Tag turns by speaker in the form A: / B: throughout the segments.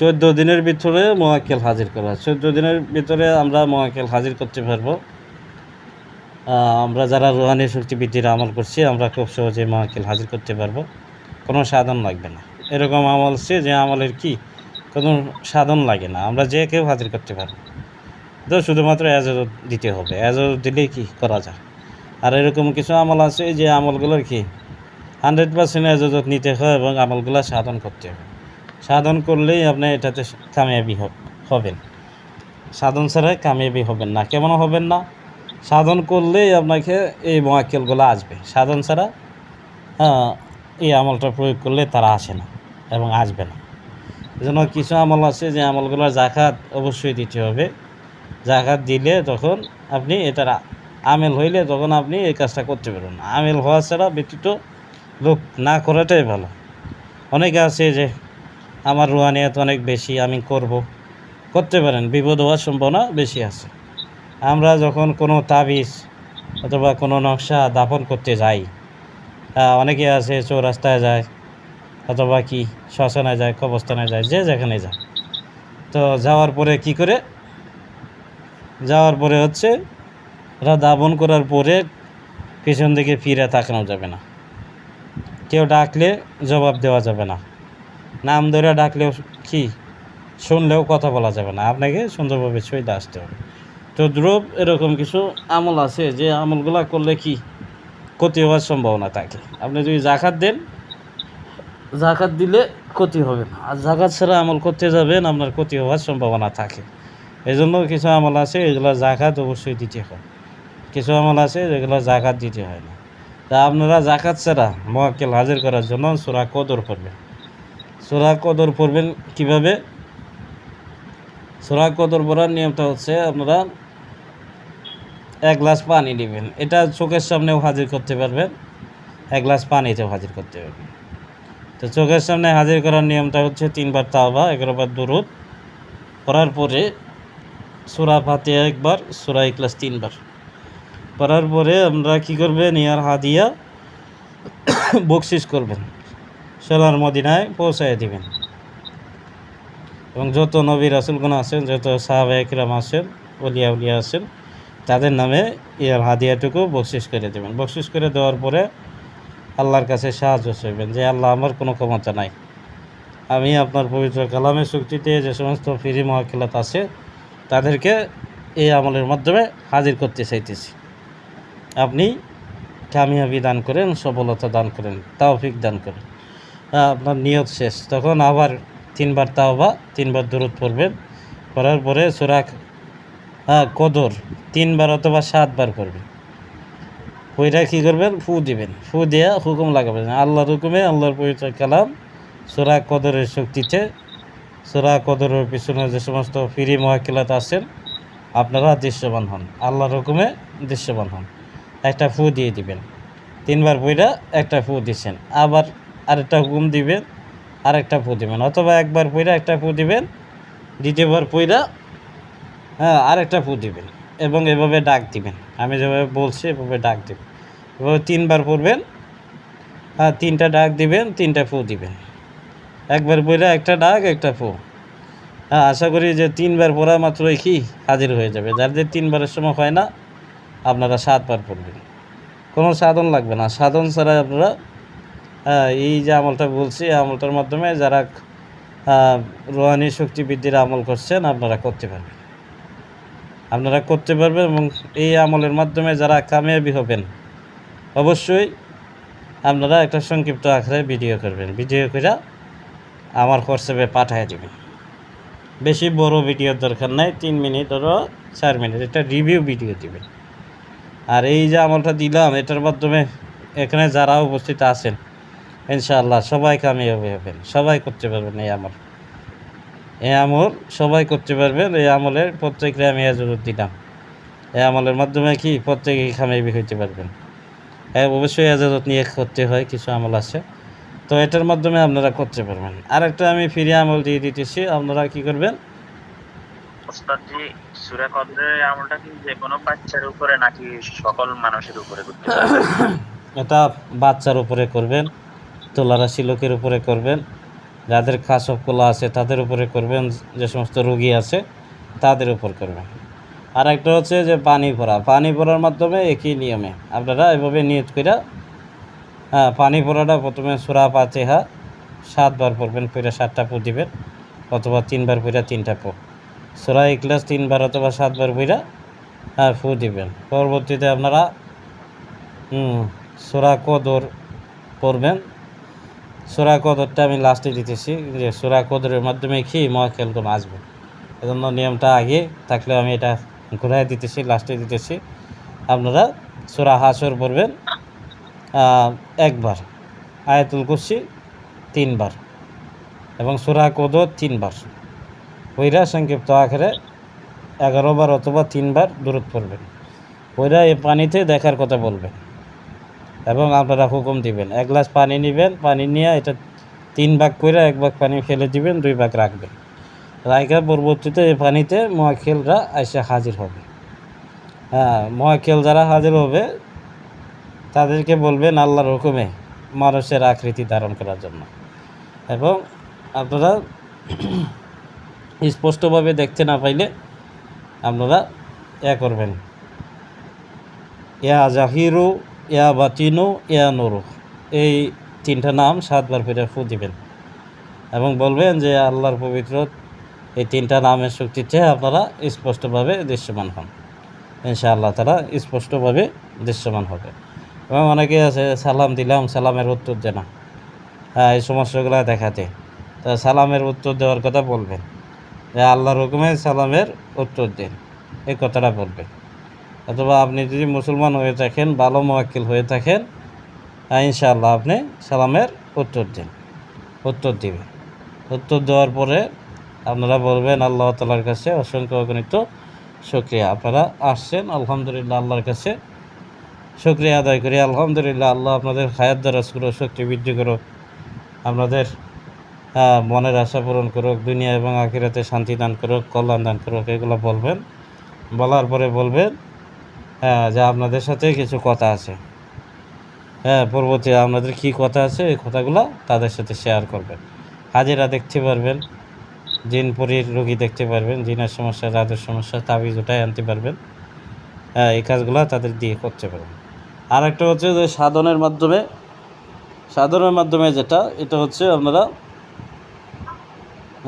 A: চোদ্দ দিনের ভিতরে মোয়াক্কেল হাজির করা। চোদ্দ দিনের ভিতরে আমরা মোয়াক্কেল হাজির করতে পারব। আমরা যারা রোহানি শক্তিবৃদ্ধির আমল করছি, আমরা খুব সহজে মোয়াক্কেল হাজির করতে পারব। কোনো সাধন লাগবে না। এরকম আমল সে যে আমলের কি? কোনো সাধন লাগে না। আমরা যে কেউ হাজির করতে পারব। তো শুধুমাত্র এজাজত দিতে হবে। এজাজত দিলেই কি করা যায়? আর এরকম কিছু আমল আছে যে আমলগুলোর কি? হান্ড্রেড পার্সেন্ট এজাজত নিতে হয় এবং আমলগুলো সাধন করতে হবে। সাধন করলেই আপনি এটাতে কামিয়াবি হবেন। সাধন ছাড়া কামিয়াবি হবেন না কেমন হবেন না। সাধন করলেই আপনাকে এই মোয়াক্কেলগুলো আসবে। সাধন ছাড়া হ্যাঁ, এই আমলটা প্রয়োগ করলে তারা আসে না এবং আসবে না। এজন্য কিছু আমল আছে যে আমলগুলোর জাকাত অবশ্যই দিতে হবে। জাকাত দিলে তখন আপনি এটার আমেল হইলে তখন আপনি এই কাজটা করতে পারবেন। আমেল হওয়া ছাড়া ব্যতীত লোক না করাটাই ভালো। অনেকে আছে যে আমার রুহানিয়াত অনেক বেশি আমি করব। করতে পারেন, বিপদ হওয়ার সম্ভাবনা বেশি আছে। আমরা যখন কোনো তাবিজ অথবা কোনো নকশা দাপন করতে যাই অনেকে আছে চৌরাস্তায় যায় অথবা কি শ্মশানে যায় কবস্থানে যায়, যে যেখানে যায়। তো যাওয়ার পরে কি করে? যাওয়ার পরে হচ্ছে ওরা দাপন করার পরে পিছন দিকে ফিরে তাকানো যাবে না। কেউ ডাকলে জবাব দেওয়া যাবে না। নাম ধরে ডাকলেও কি? শুনলেও কথা বলা যাবে না। আপনাকে সুন্দরভাবে সইতে আসতে হবে। তো দ্রব এরকম কিছু আমল আছে যে আমলগুলা করলে কি ক্ষতি হওয়ার সম্ভাবনা থাকে? আপনি যদি জাকাত দেন, জাকাত দিলে ক্ষতি হবে না। আর জাকাত ছাড়া আমল করতে যাবেন, আপনার ক্ষতি হওয়ার সম্ভাবনা থাকে। এই জন্য কিছু আমল আছে, এগুলো জাকাত অবশ্যই দিতে হয়। কিছু আমল আছে, যেগুলো জাকাত দিতে হয় না। তা আপনারা জাকাত ছাড়া মোয়াক্কেল হাজির করার জন্য সুরা কদর পড়বেন সুরা কদর পড়বেন কীভাবে? সোরা কদর পড়ার নিয়মটা হচ্ছে আপনারা এক গ্লাস পানি নেবেন। এটা চোখের সামনেও হাজির করতে পারবেন। এক গ্লাস পানিতেও হাজির করতে পারবেন। তো চোখের সামনে হাজির করার নিয়মটা হচ্ছে তিনবার তাওবা, এগারোবার দুরুদ। পড়ার পরে সুরা ফাতিয়া একবার, সোরা সুরা ইকলাস তিনবার। পড়ার পরে আমরা কি করবেন? ইয়ার হাদিয়া বকশিস করবেন। সোনার মদিনায় পৌঁছায় দিবেন। এবং যত নবী রাসুলগণ আছেন, যত সাহাবা একরাম আছেন উলিয়া উলিয়া আছেন, তাদের নামে ইয়ার হাদিয়াটুকু বকশিস করে দেবেন। বকশিস করে দেওয়ার পরে আল্লাহর কাছে সাহায্য চাইবেন যে, আল্লাহ, আমার কোনো ক্ষমতা নাই। আমি আপনার পবিত্র কালামের শক্তিতে যে সমস্ত ফিরি মহাকিলাত আছে, তাদেরকে এই আমলের মাধ্যমে হাজির করতে চাইতেছি। আপনি কামিয়াবি দান করেন, সফলতা দান করেন তাওফিক দান করেন। আপনার নিয়ত শেষ। তখন আবার তিনবার তাওবা, তিনবার দূরত পড়বেন। করার পরে সুরাক কদর তিনবার অথবা সাতবার করবেন। ওইটা কী করবেন? ফু দিবেন। ফু দিয়া হুকুম লাগাবেন। আল্লাহর হুকুমে আল্লাহর পবিত্র কালাম সুরা কদরের শক্তিতে, সুরা কদরের পিছনে যে সমস্ত ফিরি মহাকিলাত আছেন, আপনারা দৃশ্যবান হন। আল্লাহর হুকুমে দৃশ্যবান হন। একটা ফু দিয়ে দিবেন। তিনবার বইরা একটা ফু দিছেন। আবার আরেকটা হুকুম দিবেন, আরেকটা ফু দিবেন অথবা একবার পইরা একটা পু দিবেন দ্বিতীয়বার পইরা হ্যাঁ আরেকটা ফু দিবেন এবং এভাবে ডাক দিবেন। আমি যেভাবে বলছি, এভাবে ডাক দিবেন। এভাবে তিনবার পড়বেন হ্যাঁ তিনটা ডাক দিবেন, তিনটা ফু দিবেন। একবার পইরা একটা ডাক, একটা ফু হ্যাঁ আশা করি যে তিনবার পড়া মাত্রই কি হাজির হয়ে যাবে। যাদের তিনবারের সময় হয় না, আপনারা সাতবার পড়বেন। কোনো সাধন লাগবে না। সাধন ছাড়া আপনারা এই যে আমলটা বলছি আমলটার মাধ্যমে যারা রোহানি শক্তি বৃদ্ধির আমল করছেন, আপনারা করতে পারবেন। আপনারা করতে পারবেন এবং এই আমলের মাধ্যমে যারা কামিয়াবি হবেন, অবশ্যই আপনারা একটা সংক্ষিপ্ত আকারে ভিডিও করবেন। ভিডিও করে আমার হোয়াটসঅ্যাপে পাঠিয়ে দেবেন। বেশি বড় ভিডিওর দরকার নাই, তিন মিনিট অথবা চার মিনিট এটা রিভিউ ভিডিও দিবেন। আর এই যে আমলটা দিলাম, এটার মাধ্যমে এখানে যারা উপস্থিত আছেন ইনশাআল্লাহ সবাই কামিয়াবি হবেন সবাই করতে পারবেন এই আমল। এই আমল সবাই করতে পারবেন এই আমলের প্রত্যেককে আমি এজরত দিলাম। এই আমলের মাধ্যমে কি? প্রত্যেকেই কামিয়াবি হইতে পারবেন। হ্যাঁ অবশ্যই এজাজত নিয়ে করতে হয় কিছু আমল আছে। তো এটার মাধ্যমে আপনারা করতে পারবেন। আরেকটা আমি ফিরে আমল দিয়ে দিতেছি আপনারা কি করবেন?
B: ওস্তাদ সূরা কদরের আমলটা কি যে কোনো বাচ্চার উপরে নাকি সকল মানুষের উপরে করতে
A: এটা বাচ্চার উপরে করবেন। তোলারাশি লোকের উপরে করবেন। যাদের কাশব কোলা আছে, তাদের উপরে করবেন। যে সমস্ত রোগী আছে, তাদের উপর করবেন। আর একটা হচ্ছে যে পানি ভরা পানি ভরার মাধ্যমে একই নিয়মে আপনারা এভাবে নিয়ত করে হ্যাঁ পানি ভরাটা প্রথমে সুরা পাতেহা সাতবার পড়বেন, পইরা সাতটা পো দিবেন, অথবা তিনবার পইরা তিনটা পো। সুরা ইকলাস তিনবার অথবা সাতবার পইরা হ্যাঁ ফু দিবেন। পরবর্তীতে আপনারা সুরা কদর পড়বেন। সুরা কদরটা আমি লাস্টে দিতেছি যে সুরা কদরের মাধ্যমে কি মহাখেলগুলো আসবে এজন্য নিয়মটা আগে থাকলে আমি এটা ঘুরাই দিতেছি লাস্টে দিতেছি। আপনারা সুরা হাসর পড়বেন একবার। আয়াতুল কুরসি তিনবার এবং সুরা কদর তিনবার। ওইরা সংক্ষিপ্ত আকারে এগারো বার অথবা তিনবার দূরত পড়বেন। ওইরা এই পানিতে দেখার কথা বলবেন। এবং আপনারা হুকুম দিবেন। এক গ্লাস পানি নেবেন, পানি নিয়ে এটা তিন ভাগ করে এক ভাগ পানি ফেলে দিবেন, দুই ভাগ রাখবেন। রাইকা পরবর্তীতে এই পানিতে মহাখেলরা এসে হাজির হবে। হ্যাঁ মহাখেল যারা হাজির হবে, তাদেরকে বলবেন আল্লাহর হুকুমে মানুষের আকৃতি ধারণ করার জন্য। এবং আপনারা স্পষ্টভাবে দেখতে না পাইলে আপনারা এ করবেন। ইয়া জাহিরু ইয়া বাতিনু ইয়া নুরু এই তিনটা নাম সাতবার ফিরে ফু দিবেন। এবং বলবেন যে আল্লাহর পবিত্র এই তিনটা নামের শক্তিতে আপনারা স্পষ্টভাবে দৃশ্যমান হন। ইনশাআল্লাহ তারা স্পষ্টভাবে দৃশ্যমান হবে। এবং অনেকে আছে, সালাম দিলাম, সালামের উত্তর দেয় না। হ্যাঁ এই সমস্যাগুলো দেখাতে। তা সালামের উত্তর দেওয়ার কথা বলবেন। যে আল্লাহর হুকুমে সালামের উত্তর দিন। এই কথাটা বলবেন। অথবা আপনি যদি মুসলমান হয়ে থাকেন, ভালো মোয়াক্কিল হয়ে থাকেন ইনশাআল্লাহ আপনি সালামের উত্তর দিন, উত্তর দিবেন। উত্তর দেওয়ার পরে আপনারা বলবেন, আল্লাহ তালার কাছে অসংখ্য অগণিত শুক্রিয়া। আপনারা আসছেন, আলহামদুলিল্লাহ আল্লাহর কাছে শুক্রিয়া আদায় করি। আলহামদুলিল্লাহ আল্লাহ আপনাদের হায়াত দ্বারাজ করো শক্তি বৃদ্ধি করো আপনাদের মনের আশা পূরণ করুক, দুনিয়া এবং আখিরাতে শান্তি দান করুক, কল্যাণ দান করুক, এগুলো বলবেন। বলার পরে বলবেন হ্যাঁ যে আপনাদের সাথে কিছু কথা আছে। হ্যাঁ পরবর্তী আপনাদের কি কথা আছে, এই কথাগুলো তাদের সাথে শেয়ার করবেন। হাজিরা দেখতে পারবেন জিন পরীর রোগী দেখতে পারবেন, জিনের সমস্যা রাতের সমস্যা, তাবিজ ওটাই আনতে পারবেন। হ্যাঁ এই কাজগুলো তাদের দিয়ে করতে পারবেন। আর একটা হচ্ছে যে সাধনের মাধ্যমে সাধনের মাধ্যমে যেটা, এটা হচ্ছে আপনারা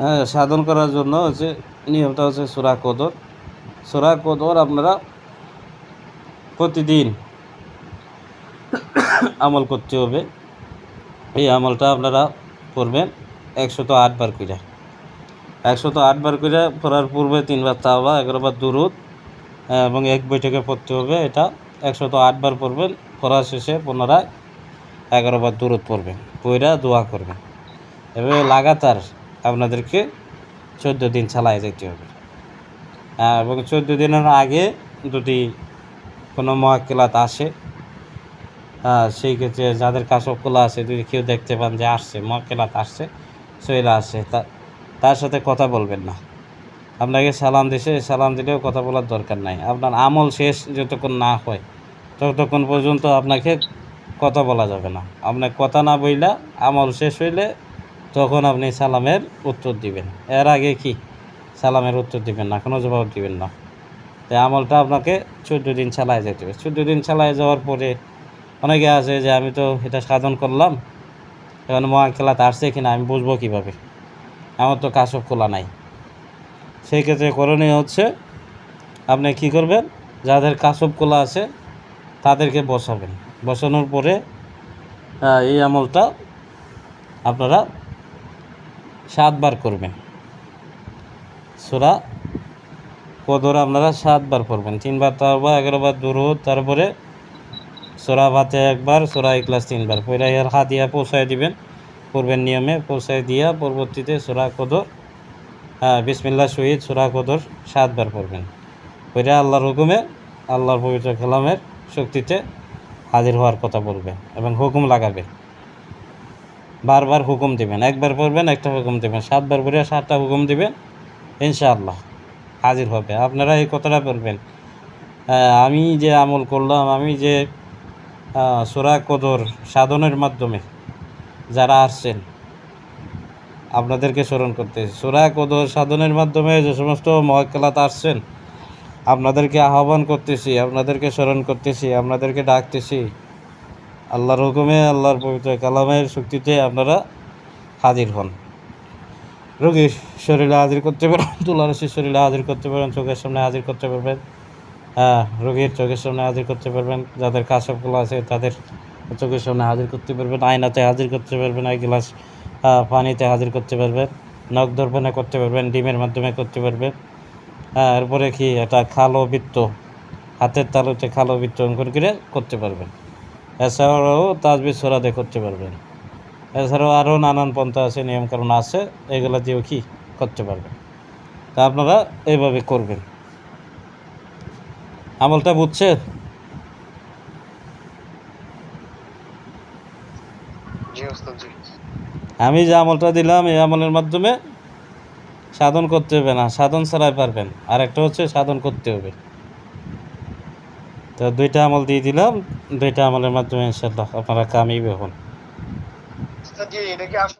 A: হ্যাঁ সাধন করার জন্য হচ্ছে নিয়মটা হচ্ছে সুরা কদর। সুরা কদর আপনারা প্রতিদিন আমল করতে হবে। এই আমলটা আপনারা করবেন একশত আটবার করে একশত আটবার করে পড়ার পূর্বে তিনবার তাওবা এগারোবার দুরুদ এবং এক বৈঠকে পড়তে হবে। এটা একশত আটবার পড়বেন পড়া শেষে পুনরায় এগারোবার দূরত পড়বেন পইরা দোয়া করবেন। এভাবে লাগাতার আপনাদেরকে চোদ্দ দিন চালায় যেতে হবে। আহ, এবং চোদ্দ দিনের আগে যদি কোনো মহাকেলাত আসে হ্যাঁ সেই ক্ষেত্রে যাদের কাশকলা আছে, যদি কেউ দেখতে পান যে আসছে মহাকেলাত আসছে আসছে, তা, তার সাথে কথা বলবেন না। আপনাকে সালাম দিছে, সালাম দিলেও কথা বলার দরকার নাই। আপনার আমল শেষ যতক্ষণ না হয়, ততক্ষণ পর্যন্ত আপনাকে কথা বলা যাবে না। আপনার কথা না বইলা আমল শেষ হইলে তখন আপনি সালামের উত্তর দিবেন। এর আগে কি? সালামের উত্তর দিবেন না, কোনো জবাব দিবেন না। তাই আমলটা আপনাকে চোদ্দ দিন চালায় যেতে হবে। চোদ্দ দিন চালায় যাওয়ার পরে অনেকে আছে যে আমি তো এটা সাধন করলাম, এখন মহাখেলাতে আসছে কিনা আমি বুঝব কীভাবে? আমার তো কাশব খোলা নাই। সেই ক্ষেত্রে করণীয় হচ্ছে আপনি কি করবেন? যাদের কাশব খোলা আছে তাদেরকে বসাবেন। বসানোর পরে এই আমলটা আপনারা সাতবার করবেন। সুরা কদর আপনারা সাতবার পড়বেন। তিনবার তারপর এগারোবার দুরুদ, তারপরে সোরা ভাতে একবার, সোরা ইকলাস তিনবার। পয়লা ইয়ার হাতিয়া পৌঁছায় দিবেন, পূর্বের নিয়মে পৌঁছায় দিয়া পরবর্তীতে সোরা কদর হ্যাঁ বিসমিল্লা শহীদ, সোরা কদর সাতবার পড়বেন। পয়লা আল্লাহর হুকুমে, আল্লাহর পবিত্র কালামের শক্তিতে হাজির হওয়ার কথা বলবেন এবং হুকুম লাগাবেন বারবার হুকুম দিবেন, একবার পড়বেন, একটা হুকুম দিবেন, সাতবার পরে সাতটা হুকুম দিবেন, ইনশাআল্লাহ। হাজির হবে। আপনারা এই কথাটা বলবেন। আমি যে আমল করলাম, আমি যে সোরা কদর সাধনের মাধ্যমে যারা আসছেন, আপনাদেরকে স্মরণ করতেছি সোরা কদর সাধনের মাধ্যমে যে সমস্ত মহাকালাত আসছেন, আপনাদেরকে আহ্বান করতেছি, আপনাদেরকে স্মরণ করতেছি, আপনাদেরকে ডাকতেছি। আল্লাহর হুকুমে, আল্লাহর পবিত্র কালামের শক্তিতে আপনারা হাজির হন। রোগীর শরীরে হাজির করতে পারেন তুলারসির শরীরে হাজির করতে পারেন, চোখের সামনে হাজির করতে পারবেন। হ্যাঁ রোগীর চোখের সামনে হাজির করতে পারবেন, যাদের কাশপগুলো আছে তাদের চোখের সামনে হাজির করতে পারবেন, আয়নাতে হাজির করতে পারবেন, এক গ্লাস পানিতে হাজির করতে পারবেন, নখ দর্পণে করতে পারবেন, ডিমের মাধ্যমে করতে পারবেন। হ্যাঁ এরপরে কি, এটা খালো বৃত্ত, হাতের তালুতে খালো বৃত্ত অঙ্কন করে করতে পারবেন। এছাড়াও তাজবির সোরাদে করতে পারবেন। এছাড়াও আরও নানান পন্থা আছে নিয়মকানুন আছে এগুলো দিয়েও কি করতে পারবেন তা আপনারা এইভাবে করবেন। আমলটা বুঝছে? আমি যে আমলটা দিলাম এই আমলের মাধ্যমে সাধন করতে হবে না সাধন ছাড়াই পারবেন। আর একটা হচ্ছে সাধন করতে হবে। তো দুইটা আমল দিয়ে দিলাম দুইটা আমলের মাধ্যমে ইনশাল্লাহ আপনারা কামিয়ে হন
C: এটা কি আসলে